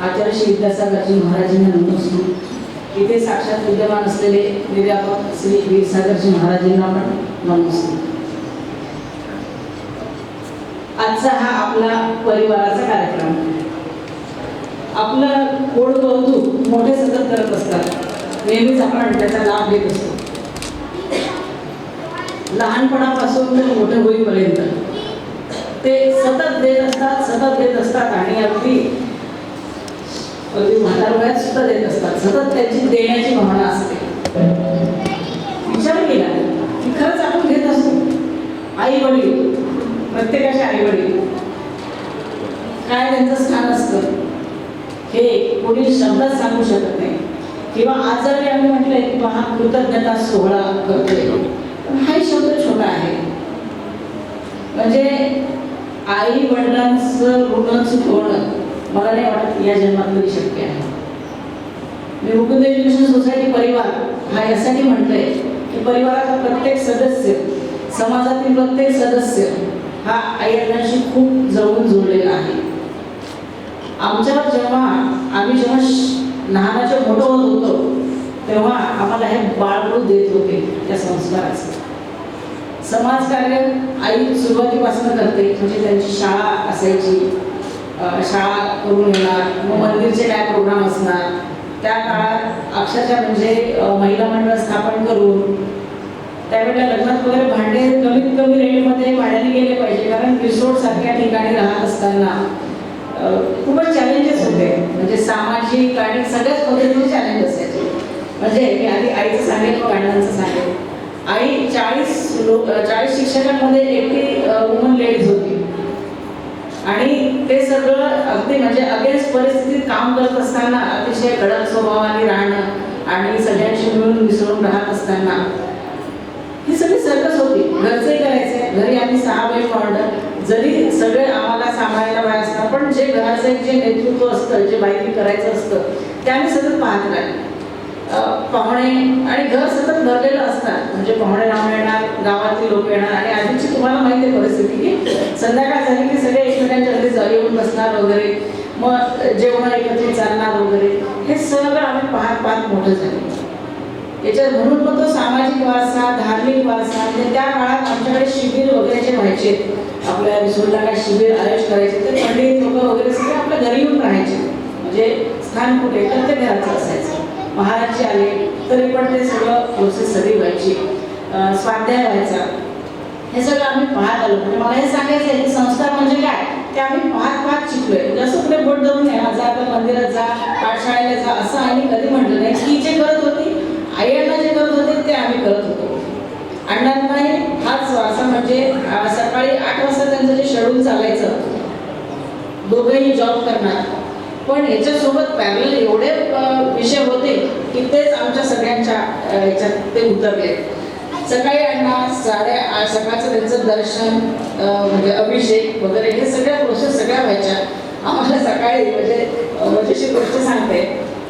आचार्य श्री विद्यासागरजी महाराजांना नमस्कार इथे साक्षात विद्यमान असलेले निर्यापक श्री वीरसागरजी महाराजांना पण नमस्कार आजचा हा आपला परिवाराचा कार्यक्रम. आपलं गोड कौतुक मोठे सतत करत असतात. नेहमीच आपण त्याचा लाभ घेत असतो. लहानपणापासून ते मोठे होईपर्यंत ते सतत देत असतात सतत देत असतात आणि अगदी म्हणजे अगदी म्हातार वयात सुद्धा देत असतात. सतत त्यांची देण्याची भावना असते. विचार केला की खरंच आपण घेत असतो आई वडील प्रत्येकाचे आई वडील काय त्यांचं स्थान असतं? हे कोणी शब्दात सांगू शकत नाही. किंवा आज जरी आम्ही म्हटलंय की पहा कृतज्ञता सोहळा करतोय. पण हाही शब्द छोटा आहे. म्हणजे आई वडिलांचं ऋण चुकवणं मला नाही वाटत या जन्मात कधी शक्य आहे. मी मुकुंद एज्युकेशन सोसायटी परिवार हा यासाठी म्हटलंय की परिवाराचा प्रत्येक सदस्य समाजातील प्रत्येक सदस्य हा आई वडिलांशी खूप जवळून जुळलेला आहे. आमच्यावर जेव्हा आम्ही जेव्हा लहानाचे मोठं होत होतो तेव्हा आम्हाला हे बाळगू देत होते त्या संस्काराचं. समाजकार्य आई सुरुवातीपासून करते म्हणजे त्यांची शाळा असायची शाळा करून येणार मग मंदिरचे काय प्रोग्राम असणार? त्या काळात अक्षरशः म्हणजे महिला मंडळ स्थापन करून त्यावेळेला लग्नात वगैरे भांडे कमीत कमी रेटमध्ये भाड्याने गेले पाहिजे कारण रिसोर्ट सारख्या ठिकाणी राहत असताना खूपच चॅलेंजेस होते. म्हणजे सामाजिक आणि सगळ्याच पद्धतीचे चॅलेंज असायचे म्हणजे मी आधी आईचं सांगेल मग अण्णांचं सांगेल आई चाळीस लोक चाळीस शिक्षकांमध्ये एकटी वुमन लेडीज होती. आणि ते सगळं अगदी म्हणजे अगेन्स्ट परिस्थितीत काम करत असताना अतिशय कडक स्वभावाने राहणं आणि सगळ्यांशी मिळून मिसळून राहत असताना ही सगळी सर्कस होती. घरचंही करायचे. घरी आम्ही सहा बैठ भावंड जरी सगळे आम्हाला सांभाळायला बाहेर असतात पण जे घराचं जे नेतृत्व असतं जे बाईकी करायचं असतं ते आम्ही सतत पाहत राहिले पाहुणे आणि घर सतत भरलेलं असतात. म्हणजे पाहुणे राहून येणार गावातील लोक येणार आणि आधीची तुम्हाला माहिती आहे परिस्थिती की संध्याकाळ झाली की सगळे एकमेकांच्या अगदी येऊन बसणार वगैरे मग जेवण एकत्रित चालणार वगैरे हे सगळं आम्ही पाहत पाहत मोठं झालं. याच्यात म्हणून मग तो सामाजिक वारसा धार्मिक वारसा म्हणजे त्या काळात आमच्याकडे शिबिर वगैरे जे व्हायचे आपल्या विसोडला काय शिबिर आयोजित करायचे ते पंडित लोक वगैरे सगळे आपल्या घरी येऊन राहायचे. म्हणजे स्थान कुठे? तर ते घराचं असायचं. महाराजचे आले तरी पण ते सगळं प्रोसेस सगळी व्हायची. स्वाध्याय व्हायचा. हे सगळं आम्ही पाहत आलो. म्हणजे मला हे सांगायचं आहे की संस्कार म्हणजे काय? ते आम्ही पाहत पाहत शिकलोय. म्हणजे जसं कुठे बोट धरून येणार जा आपल्या मंदिरात जा पाठशाळेला जा असं आम्ही कधी म्हटलं नाही. ही जे करत होती आई अण्णा जे करत होते ते आम्ही करत होतो. अण्णांनाही हाच असं म्हणजे सकाळी आठ वाजता त्यांचं जे शेड्यूल चालायचं दोघंही जॉब करणार. पण याच्यासोबत पॅरल एवढे विषय होते की तेच आमच्या सगळ्यांच्या याच्यात ह्याच्यात ते उतरले. सकाळी अण्णा साडे सकाळचं त्यांचं दर्शन म्हणजे अभिषेक वगैरे हे सगळ्या गोष्टी सगळ्या व्हायच्या. आम्हाला सकाळी म्हणजे अं, मजेशीर गोष्ट सांगते.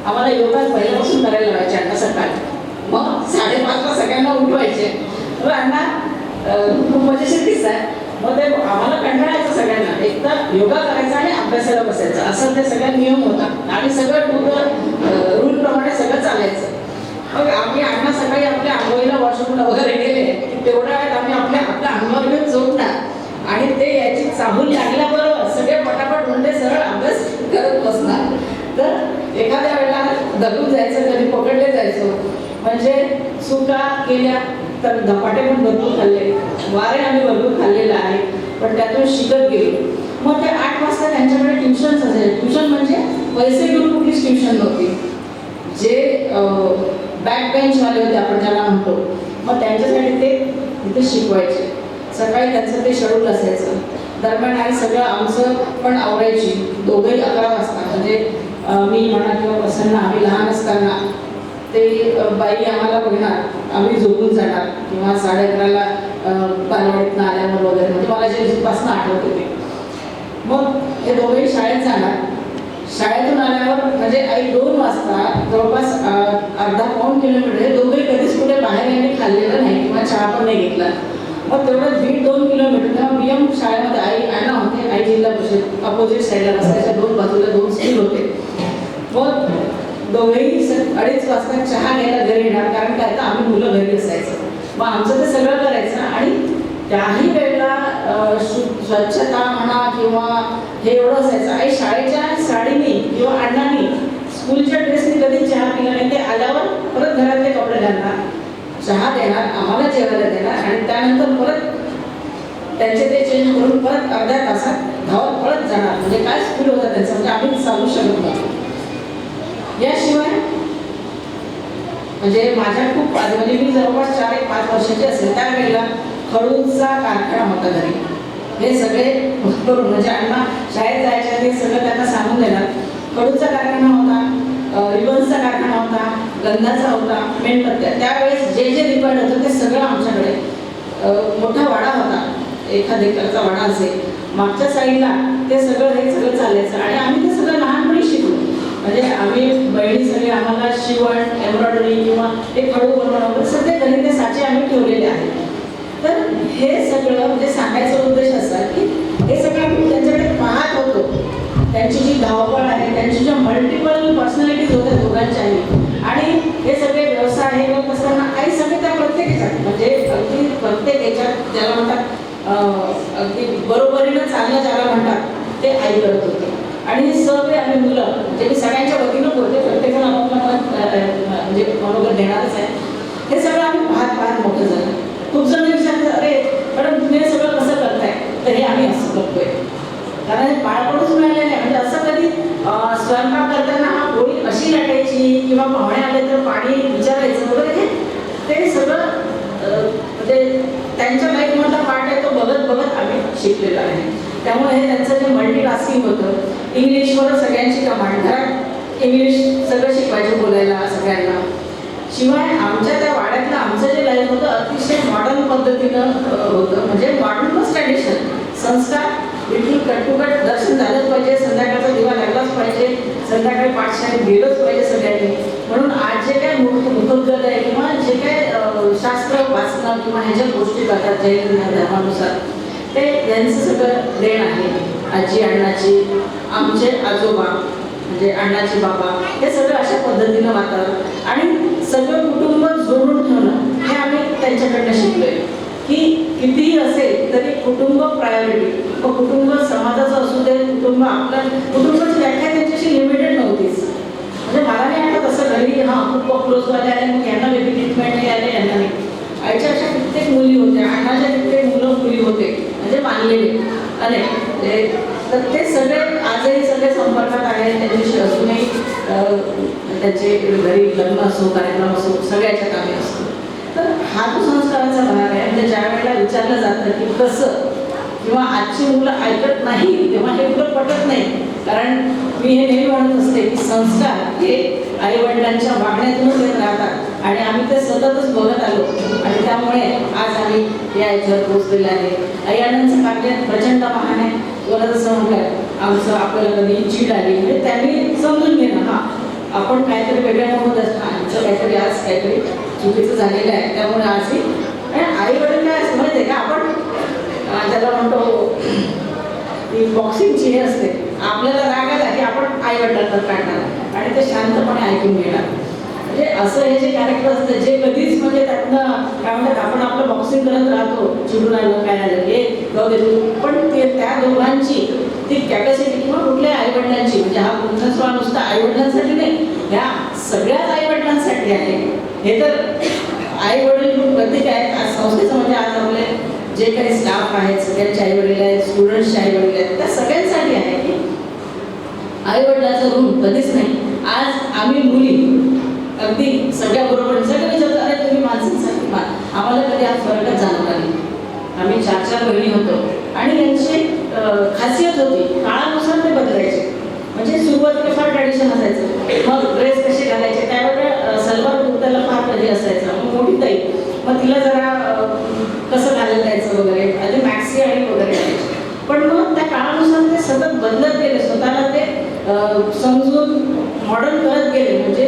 आम्हाला योगा पहिल्यापासून करायला लावायचे अण्णा सकाळी. मग साडेपाचला सगळ्यांना उठवायचे. अण्णा खूप मजेशीर किस्सा आहे मग ते आम्हाला कंटाळायचं सगळ्यांना. एक तर योगा करायचा आणि अभ्यासाला बसायचं. असं ते सगळ्या नियम होता. आणि सगळं टू रूल प्रमाणे सगळं चालायचं. मग आम्ही अण्णा सकाळी आपल्या आंघोळीला वॉशरूमला वगैरे गेले. तेवढ्या वेळात आम्ही आपल्या आपल्या अंगावर घेऊन झोपणार आणि ते याची चाहूल लागल्याबरोबर सगळे पटापट म्हणजे सरळ अभ्यास करत बसणार. तर एखाद्या वेळेला दगडून जायचं कधी पकडले जायचो. म्हणजे चुका केल्या तर धपाटे पण भरपूर खाल्ले. वारे आम्ही भरपूर खाल्लेलं आहे पण त्यातून शिकत गेलो. मग ते आठ वाजता त्यांच्याकडे ट्युशन असायचे ट्युशन म्हणजे पैसे घेऊन कुठलीच ट्युशन नव्हती. जे बॅक बेंचवाले होते आपण ज्याला म्हणतो. मग त्यांच्यासाठी ते तिथे शिकवायचे. सकाळी त्यांचं ते शेड्यूल असायचं. दरम्यान आई सगळं आमचं पण आवरायची. दोघंही अकरा वाजता. म्हणजे मी म्हणा किंवा प्रसन्न आम्ही लहान असताना ते बाई आम्हाला बघणार आम्ही झोपून जाणार किंवा साडे अकराला बालवाडीतनं आल्यावर वगैरे. म्हणजे मला जे पासून आठवत होते. मग हे दोघेही शाळेत जाणार. शाळेतून आल्यावर म्हणजे आई दोन वाजता जवळपास अर्धा पाऊण किलोमीटर हे दोघे कधीच कुठे बाहेर यांनी खाल्लेलं नाही किंवा चहा पण नाही घेतला. मग तेवढं दीड दोन किलोमीटर तेव्हा बी एम शाळेमध्ये आई आणा होते आई जिल्हा परिषद अपोजिट साईडला बसायच्या दोन बाजूला दोन स्कूल होते. मग दोघेही स- अडीच वाजता चहा घ्यायला घरी येणार कारण काय तर आम्ही मुलं घरी असायचं. मग आमचं ते सगळं करायचं आणि त्याही वेळेला स्वच्छता म्हणा किंवा हे एवढं असायचं. आई शाळेच्या साडीने किंवा अण्णांनी स्कूलच्या ड्रेसने कधी चहा पिला नाही ते आल्यावर परत घरातले कपडे घालणार. चहा देणार आम्हाला जेवायला देणार आणि त्यानंतर परत त्यांचे ते चेंज करून परत अर्ध्या तासात धावत पळत जाणार. म्हणजे काय स्कूल होतं त्यांचं? म्हणजे आम्ही चालू शकत नव्हतो याशिवाय म्हणजे माझ्या खूप म्हणजे मी जवळपास चार एक पाच वर्षाची असेल त्यावेळेला खडूंचा कारखाना होता घरी. हे सगळे करून म्हणजे अण्णा शाळेत जायच्या ते सगळं त्यांना सांगून देणार. खडूचा कारखाना होता रिबन्सचा कारखाना होता गंधाचा होता मेणबत्त्या त्यावेळेस जे जे रिक्वायर्ड होतं ते सगळं आमच्याकडे. मोठा वाडा होता एखाद्या एकरचा वाडा असेल. मागच्या साईडला ते सगळं हे सगळं चालायचं आणि आम्ही ते सगळं म्हणजे आम्ही बहिणी सगळे आम्हाला शिवण एम्ब्रॉयडरी किंवा ते खडू बनवणं सगळे घरी ते साचे आम्ही ठेवलेले आहेत. तर हे सगळं म्हणजे सांगायचा उद्देश असा की हे सगळं आम्ही त्यांच्याकडे पाहत होतो. त्यांची जी धावपळ आहे त्यांची ज्या मल्टिपल पर्सनॅलिटीज होत्या दोघांच्याही. आणि हे सगळे व्यवसाय हे करत असताना आई सगळे त्या प्रत्येक ह्याच्यात म्हणजे अगदी प्रत्येक ह्याच्यात ज्याला म्हणतात अगदी बरोबरीनं चालणं ज्याला म्हणतात ते आई करत होते. आणि हे सगळे आम्ही मुलं म्हणजे मी सगळ्यांच्या वतीनं बोलते प्रत्येकजण आपापला मत म्हणजे बरोबर देणारच आहे. हे सगळं आम्ही पाहत पाहत मोठं झालं. खूप जण विचारतात अरे मॅडम तुम्ही हे सगळं कसं करताय? तर हे आम्ही असं करतोय. कारण हे बाळपणच मिळालेलं आहे. म्हणजे असं कधी स्वयंपाक करताना हा पोळी अशी लाटायची किंवा पाहुणे आले तर पाणी विचारायचं वगैरे हे ते सगळं म्हणजे त्यांच्या लाईफमधला पार्ट आहे तो बघत बघत आम्ही शिकलेलो आहे. त्यामुळे हे त्यांचं जे मल्टीटास्किंग होतं इंग्लिशवर सगळ्यांची कमांड घरात इंग्लिश सगळं शिकवायचे बोलायला सगळ्यांना. शिवाय आमच्या त्या वाड्यातलं आमचं जे लाईफ होतं अतिशय मॉडर्न पद्धतीनं होतं. म्हणजे मॉडर्नच ट्रॅडिशन संस्कार बिलकुल कटुकट दर्शन झालंच पाहिजे. संध्याकाळचा दिवा लागलाच पाहिजे. संध्याकाळी पाठशाळेत गेलंच पाहिजे सगळ्यांनी. म्हणून आज जे काय मुख मुखोद्गत आहे किंवा जे काय शास्त्र वाचणं किंवा ह्या ज्या गोष्टी करतात जैन धर्मानुसार ते यांचं सगळं देण आहे. आजी अण्णाची आमचे आजोबा म्हणजे अण्णाचे बाबा हे सगळं अशा पद्धतीनं वातावरण. आणि सगळं कुटुंब जोडून ठेवणं हे आम्ही त्यांच्याकडनं शिकलोय. की कितीही असेल तरी कुटुंब प्रायोरिटी मग कुटुंब समाजाचं असू दे कुटुंब आपलं कुटुंबाची व्याख्या त्यांच्याशी लिमिटेड नव्हतीच. म्हणजे मला नाही आठवत असं घरी हां खूप क्लोजवाले आले मग यांना बेबी ट्रीटमेंट हे आले यांना नाही आईच्या अशा कित्येक मुली होत्या अण्णाच्या कित्येक मुलं मुली होते म्हणजे मानलेले अनेक म्हणजे तर ते सगळे आजही सगळे संपर्कात आहेत त्यांच्याशी अजूनही त्याचे घरी लग्न असो कार्यक्रम असो सगळ्याच्या कामी असतो. तर हा तो संस्काराचा भाग आहे म्हणजे ज्या वेळेला विचारलं जातं की कसं किंवा आजची मुलं ऐकत नाही तेव्हा हे मुलं पटत नाही. कारण मी हे नेहमी म्हणत असते की संस्कार हे आई वडिलांच्या वागण्यातूनच येत राहतात. आणि आम्ही ते सततच बघत आलो. आणि त्यामुळे आज आम्ही या याच्यावर पोहोचलेले आहे. आई अण्णांचं कार्य प्रचंड महान आहे. मला जसं म्हटलं आमचं आपल्याला कधी चीड आली म्हणजे त्यांनी समजून घेणं हा. आपण काहीतरी वेगळ्या होत असतो आमचं काहीतरी आज काहीतरी चुकीचं झालेलं आहे. त्यामुळे आजही आई वडील काय असतं माहिती आहे का आपण त्याला म्हणतो ती बॉक्सिंगची हे असते. आपल्याला राग आला की आपण आई वडिलांना काढणार. आणि ते शांतपणे ऐकून घेणार. म्हणजे असं हे जे कॅरेक्टर असतं जे कधीच म्हणजे त्यातनं काय म्हणतात आपण आपलं बॉक्सिंग करत राहतो. चिडून आलं काय आलं हे जाऊ दे तू पण ते त्या दोघांची ती कॅपॅसिटी किंवा कुठल्या आईवडिलांची म्हणजे हा पूर्ण सोहळा नुसता आईवडिलांसाठी नाही ह्या सगळ्याच आईवडिलांसाठी आहे. हे तर आई वडील प्रत्येक आहेत. आज संस्थेचं म्हणजे आज आपले जे काही स्टाफ आहेत सगळ्यांचे आई वडील आहेत स्टुडंट्सचे आई वडील आहेत त्या सगळ्यांसाठी आहे की आई वडिलाचा ऋण कधीच नाही. आज आम्ही मुली अगदी सगळ्या बरोबर सगळे विचारतात अरे तुम्ही माणसांसाठी आम्हाला कधी आज फरकच जाणवला नाही. आम्ही चार चार बहिणी होतो. आणि यांचे खासियत होती. काळानुसार ते बदलायचे. म्हणजे सुरुवातीला फार ट्रॅडिशन असायचं. मग ड्रेस कसे घालायचे त्यावेळेला सलवार कुर्त्याला फार कधी असायचं. मग मोठी ताई मग तिला जरा कसं घालायला जायचं वगैरे आधी मॅक्सी आणि वगैरे घालायचे. पण मग त्या काळानुसार ते सतत बदलत गेले. स्वतःला ते समजून मॉडर्न करत गेले. म्हणजे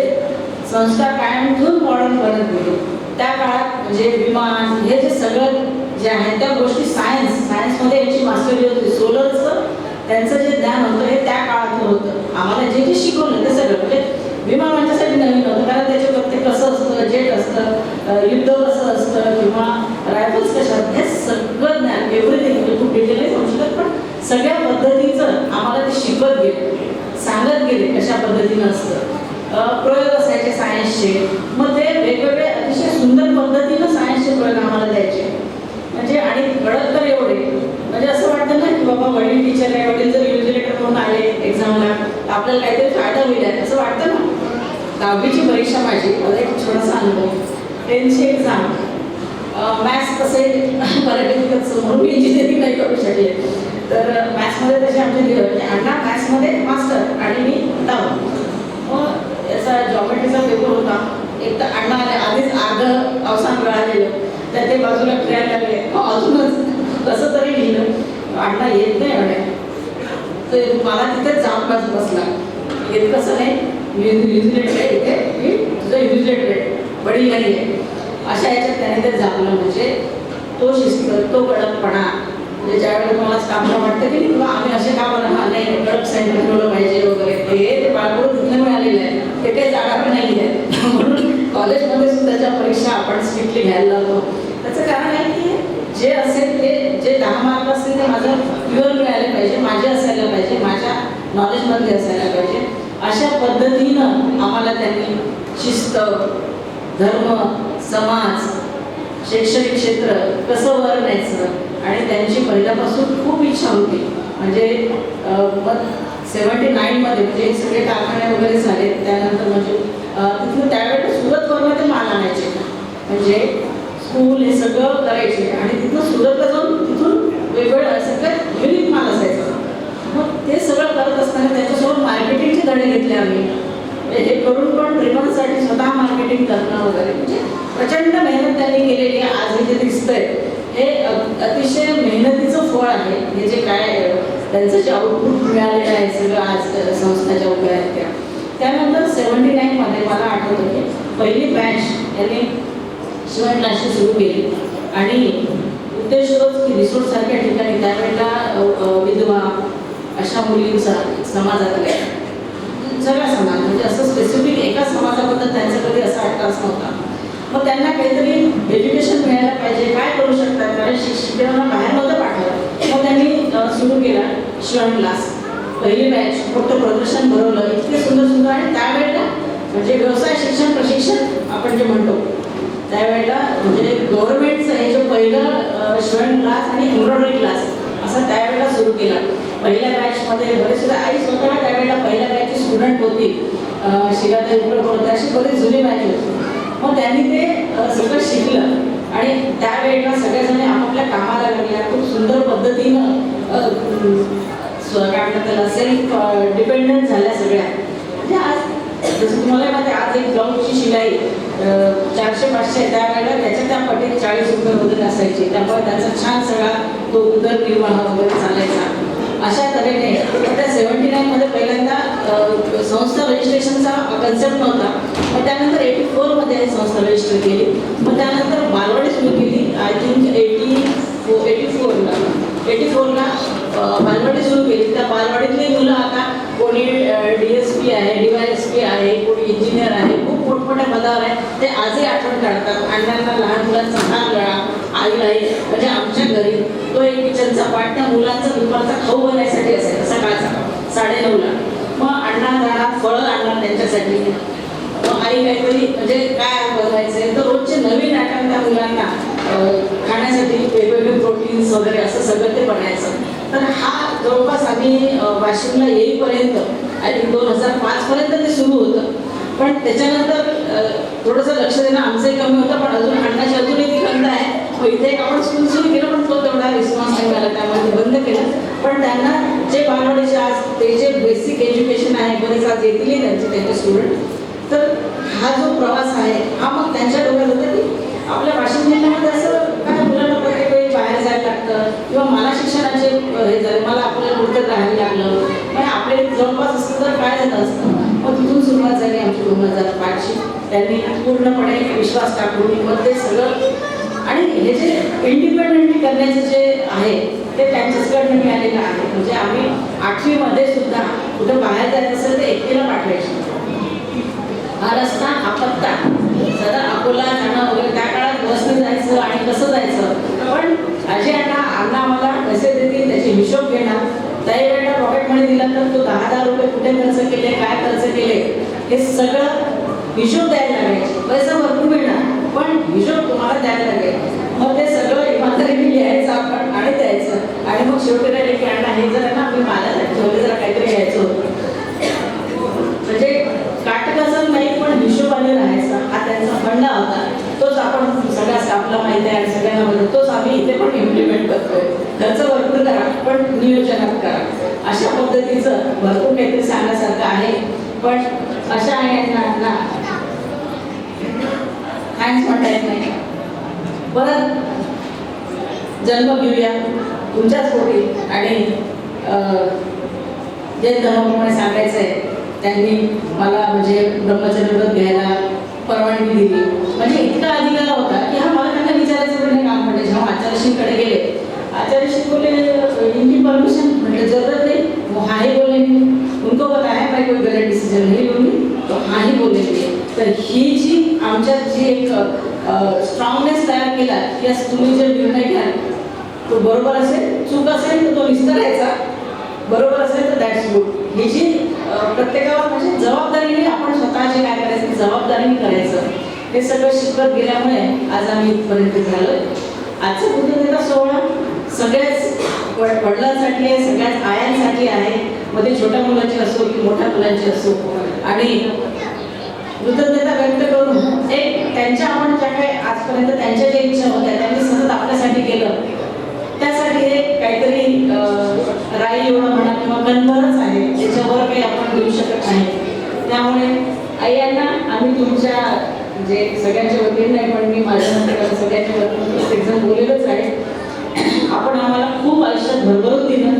संस्कार कायम ठेवून मॉडर्न करत गेले. त्या काळात म्हणजे विमान हे जे सगळं जे आहे त्या गोष्टी सायन्स सायन्समध्ये याची मास्टरी त्यांचं जे ज्ञान होतं हे त्या काळात होतं. आम्हाला जे जे शिकवलं ते सगळं. म्हणजे विमा माझ्यासाठी नवीन होतं. कारण त्याचे प्रत्येक कसं असतं जेट असतं युद्ध कसं असतं किंवा रायफल्स कशा हे सगळं ज्ञान एव्हरीथिंग म्हणजे खूप डिटेल सांगू शकत पण सगळ्या पद्धतीचं आम्हाला ते शिकत गेले. सांगत गेले कशा पद्धतीनं असतं. प्रयोग असायचे सायन्सचे मग ते वेगवेगळे अतिशय सुंदर पद्धतीनं सायन्सचे प्रयोग आम्हाला द्यायचे. म्हणजे आणि घडत तर एवढे. म्हणजे असं की बाबा वडील टीचर आहे वडील जर युजिलेटर म्हणून आले एक्झामला आपल्याला काहीतरी फायदा होईल असं वाटतं ना? दहावीची परीक्षा माझी मला एक छोटासा अनुभव. टेनची एक्झाम मॅथ्स कसे मराठीतच म्हणून मी इंजिनिअरिंग नाही करू शकले. तर मॅथ्समध्ये तसे आमचे दिलं म्हणजे अण्णा मॅथ्समध्ये मास्टर आणि मी डाऊन मग याचा जॉमेट्रीचा पेपर होता. एक तर अण्णा आले आधीच अर्ध अवसान मिळालेलं तर ते बाजूला फिरायला लागले. अजूनच कसं तरी लिहिलं. काढता येत नाही अण्णा तर मला तिथे जाऊन बाजू बसला. येत कसं नाही? युजलेट आहे इथे. मी तुझं युजलेट आहे. नाही आहे. अशा याच्यात त्याने ते जागलं म्हणजे तो शिस्त तो कडकपणा. म्हणजे ज्यावेळेला तुम्हाला स्टाफला वाटतं की किंवा आम्ही असे का बरं? हा नाही कडक सेंटर ठेवलं पाहिजे वगैरे. ते ते बाळकडून तिथनं मिळालेलं आहे. ते काही जागा पण नाही आहे म्हणून कॉलेजमध्ये सुद्धा ज्या परीक्षा आपण स्ट्रिक्टली घ्यायला लागलो त्याचं कारण आहे की जे असेल ते जे दहा मार्क असतील ते माझं प्युअर मिळाले पाहिजे माझे असायला पाहिजे माझ्या नॉलेजमध्ये असायला पाहिजे. अशा पद्धतीनं आम्हाला त्यांनी शिस्त धर्म समाज शैक्षणिक क्षेत्र कसं वर न्यायचं आणि त्यांची पहिल्यापासून खूप इच्छा होती. म्हणजे अं, सेवन्टी नाईनमध्ये म्हणजे हे सगळे कारखाने वगैरे झाले त्यानंतर म्हणजे तिथून त्यावेळेला सुरतवरनं ते माल आणायचे. म्हणजे स्कूल हे सगळं करायचे. आणि तिथून सुरतला जाऊन तिथून वेगवेगळ्या सगळ्यात युनिक माल असायचं. मग ते सगळं करत असताना त्याच्यासोबत मार्केटिंगचे धडे घेतले आम्ही. म्हणजे हे करून पण रिबनसाठी स्वतः मार्केटिंग करणं वगैरे. म्हणजे प्रचंड मेहनत त्यांनी केलेली आहे आज हे जे दिसतंय हे अतिशय मेहनतीचं फळ आहे. हे जे काय त्यांचं जे आउटपुट मिळालेलं आहे सगळं आज संस्था संस्थाच्या उभ्या आहेत त्या. त्यानंतर सेवन्टी नाईनमध्ये मला आठवतं की पहिली बॅच यांनी शिवाय क्लासेस सुरू केली. आणि उद्देश तोच की रिसोर्टसारख्या ठिकाणी त्यावेळेला विधवा अशा मुलींचा समाजातल्या सगळा समाज म्हणजे असं स्पेसिफिक एका समाजाबद्दल त्यांचा कधी असा अट्टास नव्हता. मग त्यांना काहीतरी एज्युकेशन मिळायला पाहिजे काय करू शकतात? कारण शिक्षकांना बाहेर नव्हतं पाठवलं. मग त्यांनी सुरू केला शिवण क्लास पहिली बॅच फक्त प्रदर्शन भरवलं. इतके सुंदर सुंदर आणि त्यावेळेला म्हणजे व्यवसाय शिक्षण प्रशिक्षण आपण जे म्हणतो त्यावेळेला म्हणजे गव्हर्नमेंटचं हे जे पहिलं शिवण क्लास आणि एम्ब्रॉयडरी क्लास असं त्यावेळेला सुरू केला. पहिल्या बॅचमध्ये बरेचसे आई स्वतः त्यावेळेला पहिल्या बॅचची स्टुडंट होती अ, शिलाताई उकडकर अशी बरीच जुनी बॅच होती. मग त्यांनी ते सगळं शिकलं. आणि त्यावेळेला सगळ्याजणी आपापल्या कामाला लागल्या. खूप सुंदर पद्धतीनं काय म्हणतात त्याला सेल्फ डिपेंडंट झाल्या सगळ्या. म्हणजे आज जसं तुम्हाला माहिती आज एक ब्लाऊजची शिलाई चारशे पाचशे त्यावेळेला त्याच्या त्या पटेल चाळीस रुपये वगैरे असायचे. त्यामुळे त्याचा छान सगळा तो उदरनिर्वाह वगैरे चालायचा. अशा तऱ्हेने त्या सेवन्टी नाईनमध्ये पहिल्यांदा संस्था रजिस्ट्रेशनचा कन्सेप्ट नव्हता. मग त्यानंतर एटी फोरमध्ये संस्था रजिस्टर केली. मग त्यानंतर बालवाडी सुरू केली. आय थिंक एटी फो एटी फोरला एटी फोरला बालवाडी सुरू केली. त्या बालवाडीतली मुलं आता कोणी डी एस पी आहे डी वाय एस पी आहे कोणी इंजिनियर आहे खूप मोठमोठ्या पदावर आहे. ते आजही आठवण काढतात. अण्णांना लहान मुलांचा हार लढा आई आई म्हणजे आमच्या घरी तो एक किचनचा पाठ त्या मुलांचा दुपारचा खाऊ बनवायसाठी असेल सकाळचा. साडेनऊला. मग अण्णा जाणार फळं आणणार त्यांच्यासाठी. मग आई काहीतरी म्हणजे काय बनवायचं तर रोजचे नवीन आठवण त्या मुलांना खाण्यासाठी वेगवेगळे प्रोटीन्स वगैरे असं सगळं ते बनायचं. तर हा जवळपास आम्ही वाशिमला येईपर्यंत आय थिंक दोन हजार पाचपर्यंत ते सुरू होतं. पण त्याच्यानंतर थोडंसं लक्ष देणं आमचंही कमी होतं पण अजून अण्णाची अजूनही ती खंत आहे. मग इथे एक आपण स्कूल सुरू केलं पण तो तेवढा रिस्पॉन्स नाही आला त्यामुळे बंद केलं. पण त्यांना जे बालवाडीचे आज ते जे बेसिक एज्युकेशन आहे बरेच आज येतील त्यांचे त्यांचे स्टुडंट तर हा जो प्रवास आहे हा हे झालं मला आपल्याला उडकत राहायला लागलं पण आपले जवळपास असतं तर काय झालं असतं? मग तिथून सुरुवात झाली आमची दोन हजार पाचशे त्यांनी पूर्णपणे विश्वास टाकून मग ते सगळं आणि हे जे इंडिपेंडेंटली करण्याचं जे आहे ते त्यांच्याचकडनं मिळालेलं आहे. म्हणजे आम्ही आठवीमध्ये सुद्धा कुठं बाहेर जायचं असेल तर एकटीला पाठवायची. हा रस्ता आपत्ता पत्ता. सदा अकोला जाणं वगैरे त्या काळात बसने जायचं आणि कसं जायचं? पण अजय अण्णा अण्णा आम्हाला कसे देतील दिला तर तो दहा दहा रुपये कुठे खर्च केले काय खर्च केले हे सगळं हिशोब द्यायला लागेल पैसा भरपूर मिळणार पण हिशोब तुम्हाला द्यायला लागेल. मग ते सगळं इमानदारीने लिहायचं आपण आणि द्यायचं. आणि मग शेवटी राहिले की अण्णा हे जरा ना मी मला ठेवले जरा काहीतरी घ्यायचं म्हणजे काटकसर नाही पण हिशोबाने राहायचा हा त्यांचा फंडा होता. तोच आपण सगळ्या स्टाफला माहिती आहे सगळं सगळ्यांना माहिती तोच आम्ही इथे पण इम्प्लिमेंट करतोय खर्च भरपूर करा पण नियोजनात करा. अशा पद्धतीचं भरपूर काहीतरी सांगण्यासारखं आहे. पण अशा यांना काहीच म्हणता येत नाही परत जन्म घेऊया तुमच्याच पोटी आणि अं, जे धर्माप्रमाणे सांगायचं आहे त्यांनी मला म्हणजे ब्रह्मचर्य व्रत घ्यायला परवानगी दिली. म्हणजे इतका अधिकार होता की हा मला त्यांना विचारायचं पण नाही काम पडले. जेव्हा आचार्यशींकडे गेले आचार्यशी बोलले परमिशन मतलब जरूरत नहीं वो हाँ ही बोलेंगे। उनको बताया मैं कोई गलत डिसीजन नहीं लूंगी तो हाँ ही बोलेंगे। तर ही जी आमच्यात जी एक स्ट्रॉंगनेस तयार केला की तुम्ही जे निर्णय घ्याल तो बरोबर असेल चूक असेल तर तो विस्तारायचा बरोबर असेल तर दॅट्स गुड ही जी प्रत्येकावर म्हणजे जबाबदारीने आपण स्वतःचे काय करायचं जबाबदारीने करायचं. हे सगळं शिकवत गेल्यामुळे आज आम्ही इथपर्यंत झालोय. आजचा बुद्धदेवता सोहळा सगळ्याच वडिलांसाठी आहे सगळ्याच आयांसाठी आहे. मग ते छोट्या मुलांची असो की मोठ्या मुलांची असो. आणि कृतज्ञता व्यक्त करून एक त्यांच्या आपण ज्या काही आजपर्यंत त्यांच्या ज्या इच्छा होत्या त्यांनी सतत आपल्यासाठी केलं. त्यासाठी हे काहीतरी राई एवढं म्हणा किंवा कणभरच आहे त्याच्यावर काही आपण देऊ शकत नाही. त्यामुळे आई यांना आम्ही तुमच्या जे सगळ्यांच्या वतीने नाही पण मी माझ्या सगळ्यांच्या वतीने प्रत्येकजण बोललेलंच आहे. आम्हाला खूप आयुष्यात भरभरून दिलं.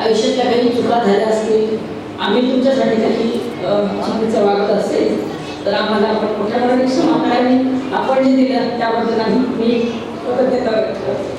आयुष्यातल्या काही चुका झाल्या असतील आम्ही तुमच्यासाठी काही चुकीचं वागत असेल तर आम्हाला आपण मोठ्या प्रमाणात क्षमा करावी. आपण जे दिलं त्याबद्दल आम्ही मी कृतज्ञता व्यक्त करतो.